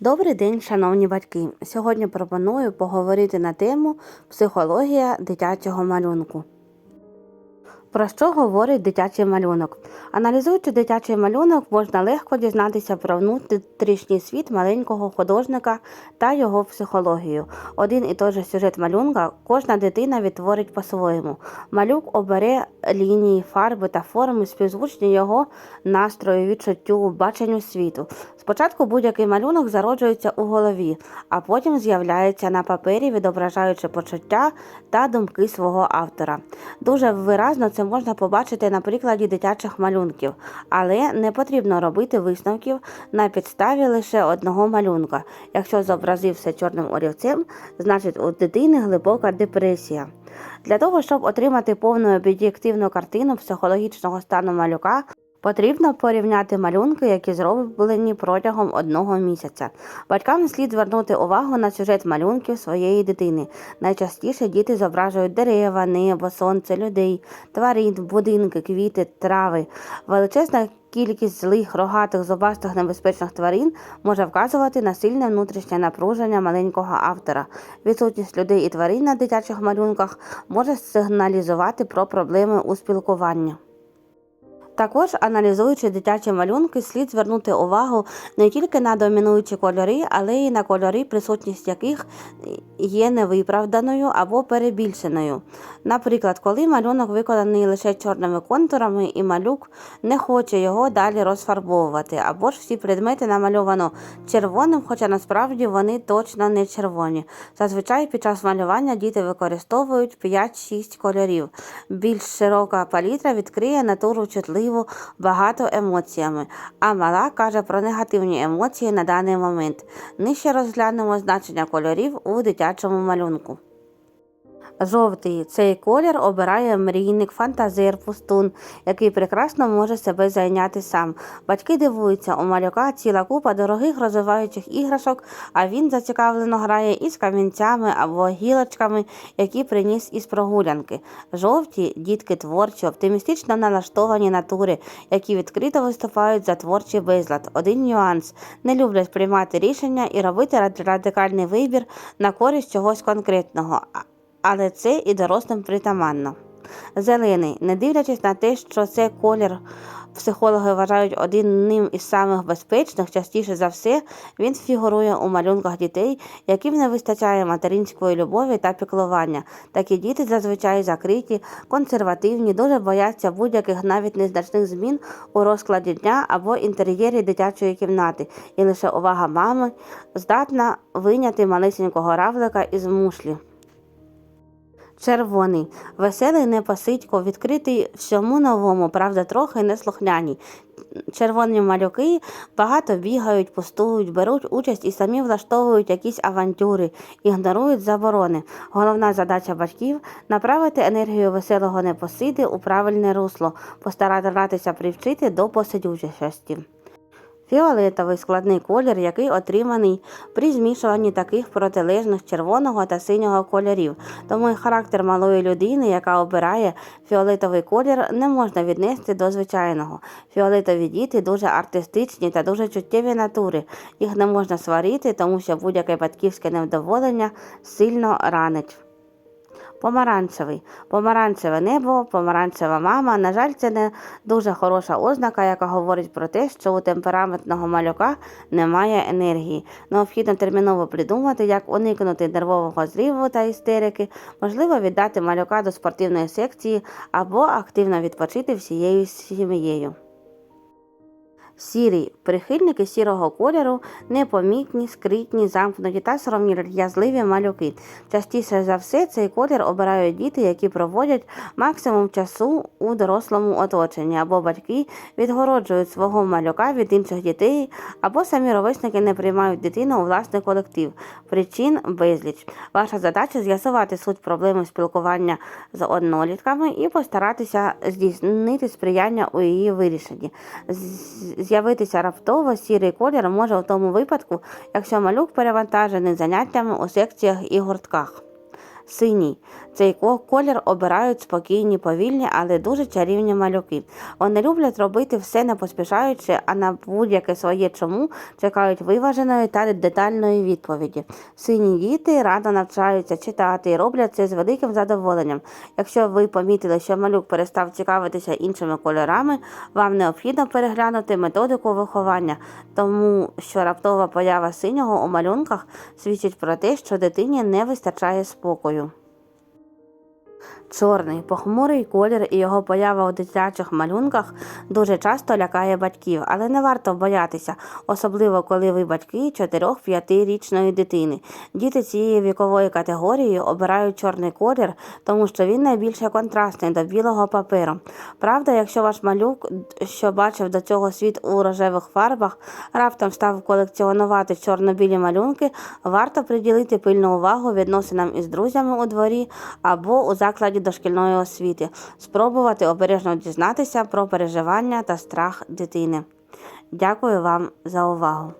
Добрий день, шановні батьки. Сьогодні пропоную поговорити на тему психологія дитячого малюнку. Про що говорить дитячий малюнок? Аналізуючи дитячий малюнок, можна легко дізнатися про внутрішній світ маленького художника та його психологію. Один і той же сюжет малюнка кожна дитина відтворить по-своєму. Малюк обере лінії, фарби та форми співзвучні його настрою, відчуттю, баченню світу. Спочатку будь-який малюнок зароджується у голові, а потім з'являється на папері, відображаючи почуття та думки свого автора. Дуже виразно це можна побачити на прикладі дитячих малюнків, але не потрібно робити висновків на підставі лише одного малюнка. Якщо зобразився чорним орівцем, значить у дитини глибока депресія. Для того, щоб отримати повну об'єктивну картину психологічного стану малюка, Потрібно порівняти малюнки, які зроблені протягом одного місяця. Батькам слід звернути увагу на сюжет малюнків своєї дитини. Найчастіше діти зображують дерева, небо, сонце, людей, тварин, будинки, квіти, трави. Величезна кількість злих, рогатих, зубастих, небезпечних тварин може вказувати на сильне внутрішнє напруження маленького автора. Відсутність людей і тварин на дитячих малюнках може сигналізувати про проблеми у спілкуванні. Також, аналізуючи дитячі малюнки, слід звернути увагу не тільки на домінуючі кольори, але й на кольори, присутність яких є невиправданою або перебільшеною. Наприклад, коли малюнок виконаний лише чорними контурами, і малюк не хоче його далі розфарбовувати, або ж всі предмети намальовано червоним, хоча насправді вони точно не червоні. Зазвичай під час малювання діти використовують 5-6 кольорів. Більш широка палітра відкриє натуру чутливу багато емоціями, а мала каже про негативні емоції на даний момент. Нижче розглянемо значення кольорів у дитячому малюнку. Жовтий цей колір обирає мрійник, фантазер, пустун, який прекрасно може себе зайняти сам. Батьки дивуються, у малюка ціла купа дорогих розвиваючих іграшок, а він зацікавлено грає із камінцями або гілочками, які приніс із прогулянки. Жовті дітки творчі, оптимістично налаштовані натури, які відкрито виступають за творчий безлад. Один нюанс не люблять приймати рішення і робити радикальний вибір на користь чогось конкретного але це і дорослим притаманно. Зелений, не дивлячись на те, що це колір психологи вважають одним із самих безпечних, частіше за все, він фігурує у малюнках дітей, яким не вистачає материнської любові та піклування. Такі діти зазвичай закриті, консервативні, дуже бояться будь-яких навіть незначних змін у розкладі дня або інтер'єрі дитячої кімнати, і лише увага мами здатна виняти малесенького равлика із мушлі. Червоний, веселий непосидько, відкритий всьому новому, правда, трохи неслухняні. Червоні малюки багато бігають, пустують, беруть участь і самі влаштовують якісь авантюри, ігнорують заборони. Головна задача батьків направити енергію веселого непосиди у правильне русло, постаратися привчити до посидючості. Фіолетовий складний колір, який отриманий при змішуванні таких протилежних червоного та синього кольорів. Тому і характер малої людини, яка обирає фіолетовий колір, не можна віднести до звичайного. Фіолетові діти дуже артистичні та дуже чуттєві натури. Їх не можна сварити, тому що будь-яке батьківське невдоволення сильно ранить. Помаранчевий, помаранчеве небо, помаранчева мама. На жаль, це не дуже хороша ознака, яка говорить про те, що у темпераментного малюка немає енергії. Необхідно терміново придумати, як уникнути нервового зриву та істерики, можливо, віддати малюка до спортивної секції або активно відпочити всією сім'єю. Сірі прихильники сірого кольору непомітні, скритні, замкнуті та сором'язливі малюки. Частіше за все цей колір обирають діти, які проводять максимум часу у дорослому оточенні, або батьки відгороджують свого малюка від інших дітей, або самі ровесники не приймають дитину у власний колектив. Причин безліч. Ваша задача з'ясувати суть проблеми спілкування з однолітками і постаратися здійснити сприяння у її вирішенні з'явитися раптово сірий колір може в тому випадку, якщо малюк перевантажений заняттями у секціях і гуртках. Синій. Цей колір обирають спокійні, повільні, але дуже чарівні малюки. Вони люблять робити все не поспішаючи, а на будь-яке своє чому чекають виваженої та детальної відповіді. Сині діти радо навчаються читати і роблять це з великим задоволенням. Якщо ви помітили, що малюк перестав цікавитися іншими кольорами, вам необхідно переглянути методику виховання, тому що раптова поява синього у малюнках свідчить про те, що дитині не вистачає спокою. Чорний похмурий колір і його поява у дитячих малюнках дуже часто лякає батьків, але не варто боятися, особливо коли ви батьки 4-5-річної дитини. Діти цієї вікової категорії обирають чорний колір, тому що він найбільше контрастний до білого паперу. Правда, якщо ваш малюк, що бачив до цього світ у рожевих фарбах, раптом став колекціонувати чорно-білі малюнки, варто приділити пильну увагу відносинам із друзями у дворі або у закладі дошкільної освіти, спробувати обережно дізнатися про переживання та страх дитини. Дякую вам за увагу!